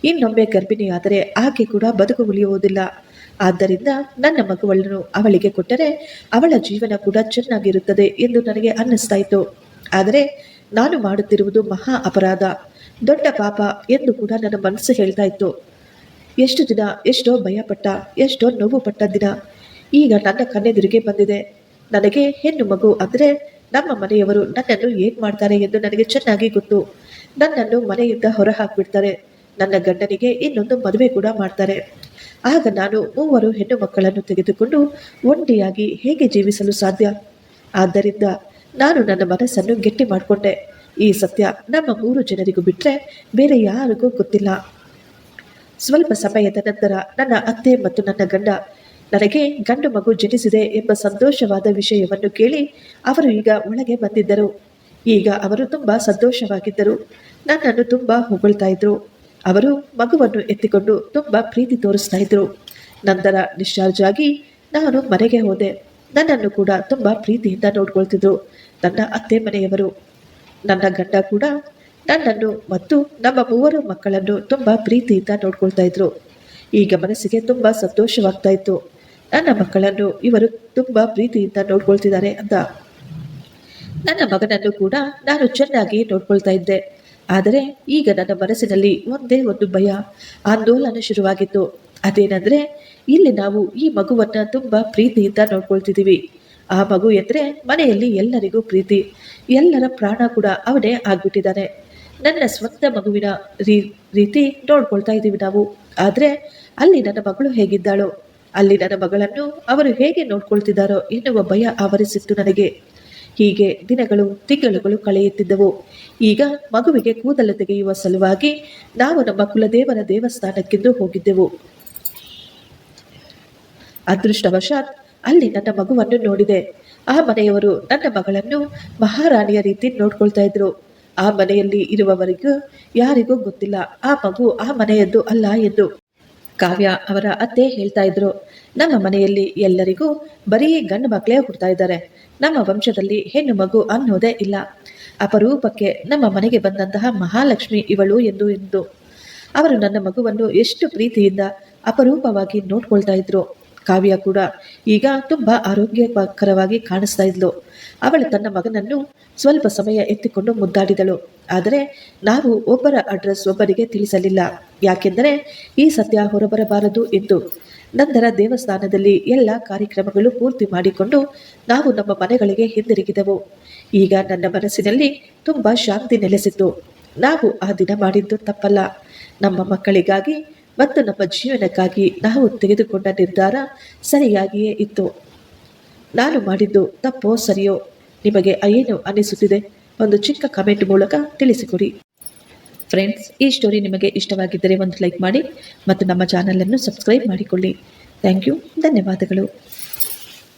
A: ಇನ್ನೊಮ್ಮೆ ಗರ್ಭಿಣಿಯಾದರೆ ಆಕೆ ಕೂಡ ಬದುಕು ಉಳಿಯುವುದಿಲ್ಲ. ಆದ್ದರಿಂದ ನನ್ನ ಮಗುವಳನ್ನು ಅವಳಿಗೆ ಕೊಟ್ಟರೆ ಅವಳ ಜೀವನ ಕೂಡ ಚೆನ್ನಾಗಿರುತ್ತದೆ ಎಂದು ನನಗೆ ಅನ್ನಿಸ್ತಾ ಆದರೆ ನಾನು ಮಾಡುತ್ತಿರುವುದು ಮಹಾ ಅಪರಾಧ. ದೊಡ್ಡ ಪಾಪ ಎಂದು ಕೂಡ ನನ್ನ ಮನಸ್ಸು ಹೇಳ್ತಾ ಇತ್ತು. ಎಷ್ಟು ದಿನ, ಎಷ್ಟೋ ಭಯಪಟ್ಟ, ಎಷ್ಟೋ ನೋವು ಪಟ್ಟ ದಿನ. ಈಗ ನನ್ನ ಕಣ್ಣೆದುರಿಗೆ ಬಂದಿದೆ. ನನಗೆ ಹೆಣ್ಣು ಮಗು ಅಂದರೆ ನಮ್ಮ ಮನೆಯವರು ನನ್ನನ್ನು ಏನು ಮಾಡ್ತಾರೆ ಎಂದು ನನಗೆ ಚೆನ್ನಾಗಿ ಗೊತ್ತು. ನನ್ನನ್ನು ಮನೆಯಿಂದ ಹೊರ ಹಾಕಿಬಿಡ್ತಾರೆ ನನ್ನ ಗಂಡನಿಗೆ ಇನ್ನೊಂದು ಮದುವೆ ಕೂಡ ಮಾಡ್ತಾರೆ. ಆಗ ನಾನು ಮೂವರು ಹೆಣ್ಣು ಮಕ್ಕಳನ್ನು ತೆಗೆದುಕೊಂಡು ಒಂಟಿಯಾಗಿ ಹೇಗೆ ಜೀವಿಸಲು ಸಾಧ್ಯ? ಆದ್ದರಿಂದ ನಾನು ನನ್ನ ಮನಸ್ಸನ್ನು ಗಟ್ಟಿ ಮಾಡಿಕೊಂಡೆ. ಈ ಸತ್ಯ ನಮ್ಮ ಮೂರು ಜನರಿಗೂ ಬಿಟ್ಟರೆ ಬೇರೆ ಯಾರಿಗೂ ಗೊತ್ತಿಲ್ಲ. ಸ್ವಲ್ಪ ಸಮಯದ ನಂತರ ನನ್ನ ಅತ್ತೆ ಮತ್ತು ನನ್ನ ಗಂಡ ನನಗೆ ಗಂಡು ಮಗು ಜನಿಸಿದೆ ಎಂಬ ಸಂತೋಷವಾದ ವಿಷಯವನ್ನು ಕೇಳಿ ಅವರು ಈಗ ಒಳಗೆ ಬಂದಿದ್ದರು. ಈಗ ಅವರು ತುಂಬ ಸಂತೋಷವಾಗಿದ್ದರು. ನನ್ನನ್ನು ತುಂಬ ಹೊಗಳ್ತಾ ಇದ್ರು. ಅವರು ಮಗುವನ್ನು ಎತ್ತಿಕೊಂಡು ತುಂಬ ಪ್ರೀತಿ ತೋರಿಸ್ತಾ ಇದ್ರು. ನಂತರ ಡಿಸ್ಚಾರ್ಜ್ ಆಗಿ ನಾನು ಮನೆಗೆ ಹೋದೆ. ನನ್ನನ್ನು ಕೂಡ ತುಂಬ ಪ್ರೀತಿಯಿಂದ ನೋಡ್ಕೊಳ್ತಿದ್ರು. ನನ್ನ ಅತ್ತೆ ಮನೆಯವರು. ನನ್ನ ಗಂಡ ಕೂಡ ನನ್ನನ್ನು ಮತ್ತು ನಮ್ಮ ಮೂವರು ಮಕ್ಕಳನ್ನು ತುಂಬ ಪ್ರೀತಿಯಿಂದ ನೋಡ್ಕೊಳ್ತಾ ಇದ್ರು. ಈಗ ಮನಸ್ಸಿಗೆ ತುಂಬ ಸಂತೋಷವಾಗ್ತಾ ಇತ್ತು. ನನ್ನ ಮಕ್ಕಳನ್ನು ಇವರು ತುಂಬ ಪ್ರೀತಿಯಿಂದ ನೋಡ್ಕೊಳ್ತಿದ್ದಾರೆ ಅಂತ. ನನ್ನ ಮಗನನ್ನು ಕೂಡ ನಾನು ಚೆನ್ನಾಗಿ ನೋಡ್ಕೊಳ್ತಾ ಇದ್ದೆ. ಆದರೆ ಈಗ ನನ್ನ ಮನಸ್ಸಿನಲ್ಲಿ ಒಂದೇ ಒಂದು ಭಯ, ಆಂದೋಲನ ಶುರುವಾಗಿತ್ತು. ಅದೇನೆಂದರೆ, ಇಲ್ಲಿ ನಾವು ಈ ಮಗುವನ್ನು ತುಂಬ ಪ್ರೀತಿಯಿಂದ ನೋಡ್ಕೊಳ್ತಿದ್ದೀವಿ. ಆ ಮಗು ಎಂದರೆ ಮನೆಯಲ್ಲಿ ಎಲ್ಲರಿಗೂ ಪ್ರೀತಿ. ಎಲ್ಲರ ಪ್ರಾಣ ಕೂಡ ಅವನೇ ಆಗ್ಬಿಟ್ಟಿದ್ದಾನೆ. ನನ್ನ ಸ್ವಂತ ಮಗುವಿನ ರೀ, ರೀತಿ ನೋಡ್ಕೊಳ್ತಾ ಇದ್ದೀವಿ ನಾವು. ಆದರೆ ಅಲ್ಲಿ ನನ್ನ ಮಗಳು ಹೇಗಿದ್ದಾಳೋ, ಅಲ್ಲಿ ನನ್ನ ಮಗಳನ್ನು ಅವರು ಹೇಗೆ ನೋಡ್ಕೊಳ್ತಿದ್ದಾರೋ ಎನ್ನುವ ಭಯ ಆವರಿಸಿತ್ತು ನನಗೆ. ಹೀಗೆ ದಿನಗಳು, ತಿಂಗಳುಗಳು ಕಳೆಯುತ್ತಿದ್ದವು. ಈಗ ಮಗುವಿಗೆ ಕೂದಲು ತೆಗೆಯುವ ಸಲುವಾಗಿ ನಾವು ನಮ್ಮ ಕುಲದೇವರ ದೇವಸ್ಥಾನಕ್ಕೆಂದು ಹೋಗಿದ್ದೆವು. ಅದೃಷ್ಟವಶಾತ್ ಅಲ್ಲಿ ನನ್ನ ಮಗುವನ್ನು ನೋಡಿದೆ. ಆ ಮನೆಯವರು ನನ್ನ ಮಗಳನ್ನು ಮಹಾರಾಣಿಯ ರೀತಿ ನೋಡ್ಕೊಳ್ತಾ ಇದ್ರು. ಆ ಮನೆಯಲ್ಲಿ ಇರುವವರಿಗೂ ಯಾರಿಗೂ ಗೊತ್ತಿಲ್ಲ. ಆ ಮಗು ಆ ಮನೆಯದ್ದು ಅಲ್ಲ ಎಂದು ಕಾವ್ಯ ಅವರ ಅತ್ತೆ ಹೇಳ್ತಾ ಇದ್ರು. ನಮ್ಮ ಮನೆಯಲ್ಲಿ ಎಲ್ಲರಿಗೂ ಬರೀ ಗಂಡು ಮಕ್ಕಳೇ ಹುಡ್ತಾ ಇದ್ದಾರೆ. ನಮ್ಮ ವಂಶದಲ್ಲಿ ಹೆಣ್ಣು ಮಗು ಅನ್ನೋದೇ ಇಲ್ಲ. ಅಪರೂಪಕ್ಕೆ ನಮ್ಮ ಮನೆಗೆ ಬಂದಂತಹ ಮಹಾಲಕ್ಷ್ಮಿ ಇವಳು ಎಂದು ಎಂದು. ಅವರು ನನ್ನ ಮಗುವನ್ನು ಎಷ್ಟು ಪ್ರೀತಿಯಿಂದ ಅಪರೂಪವಾಗಿ ನೋಡ್ಕೊಳ್ತಾ ಇದ್ರು. ಕಾವ್ಯ ಕೂಡ ಈಗ ತುಂಬ ಆರೋಗ್ಯಕರವಾಗಿ ಕಾಣಿಸ್ತಾ ಇದ್ಲು. ಅವಳು ತನ್ನ ಮಗನನ್ನು ಸ್ವಲ್ಪ ಸಮಯ ಎತ್ತಿಕೊಂಡು ಮುದ್ದಾಡಿದಳು. ಆದರೆ ನಾವು ಒಬ್ಬರ ಅಡ್ರೆಸ್ ಒಬ್ಬರಿಗೆ ತಿಳಿಸಲಿಲ್ಲ. ಯಾಕೆಂದರೆ ಈ ಸತ್ಯ ಹೊರಬರಬಾರದು ಎಂದು. ನಂತರ ದೇವಸ್ಥಾನದಲ್ಲಿ ಎಲ್ಲ ಕಾರ್ಯಕ್ರಮಗಳು ಪೂರ್ತಿ ಮಾಡಿಕೊಂಡು ನಾವು ನಮ್ಮ ಮನೆಗಳಿಗೆ ಹಿಂದಿರುಗಿದೆವು. ಈಗ ನನ್ನ ಮನಸ್ಸಿನಲ್ಲಿ ತುಂಬ ಶಾಂತಿ ನೆಲೆಸಿತ್ತು. ನಾವು ಆ ದಿನ ಮಾಡಿದ್ದು ತಪ್ಪಲ್ಲ. ನಮ್ಮ ಮಕ್ಕಳಿಗಾಗಿ ಮತ್ತು ನಮ್ಮ ಜೀವನಕ್ಕಾಗಿ ನಾವು ತೆಗೆದುಕೊಂಡ ನಿರ್ಧಾರ ಸರಿಯಾಗಿಯೇ ಇತ್ತು. ನಾನು ಮಾಡಿದ್ದು ತಪ್ಪೋ ಸರಿಯೋ ನಿಮಗೆ ಏನು ಅನಿಸುತ್ತಿದೆ ಒಂದು ಚಿಕ್ಕ ಕಮೆಂಟ್ ಮೂಲಕ ತಿಳಿಸಿಕೊಡಿ. ಫ್ರೆಂಡ್ಸ್ ಈ ಸ್ಟೋರಿ ನಿಮಗೆ ಇಷ್ಟವಾಗಿದ್ದರೆ ಒಂದು ಲೈಕ್ ಮಾಡಿ ಮತ್ತು ನಮ್ಮ ಚಾನಲನ್ನು ಸಬ್ಸ್ಕ್ರೈಬ್ ಮಾಡಿಕೊಳ್ಳಿ. ಥ್ಯಾಂಕ್ ಯು ಧನ್ಯವಾದಗಳು.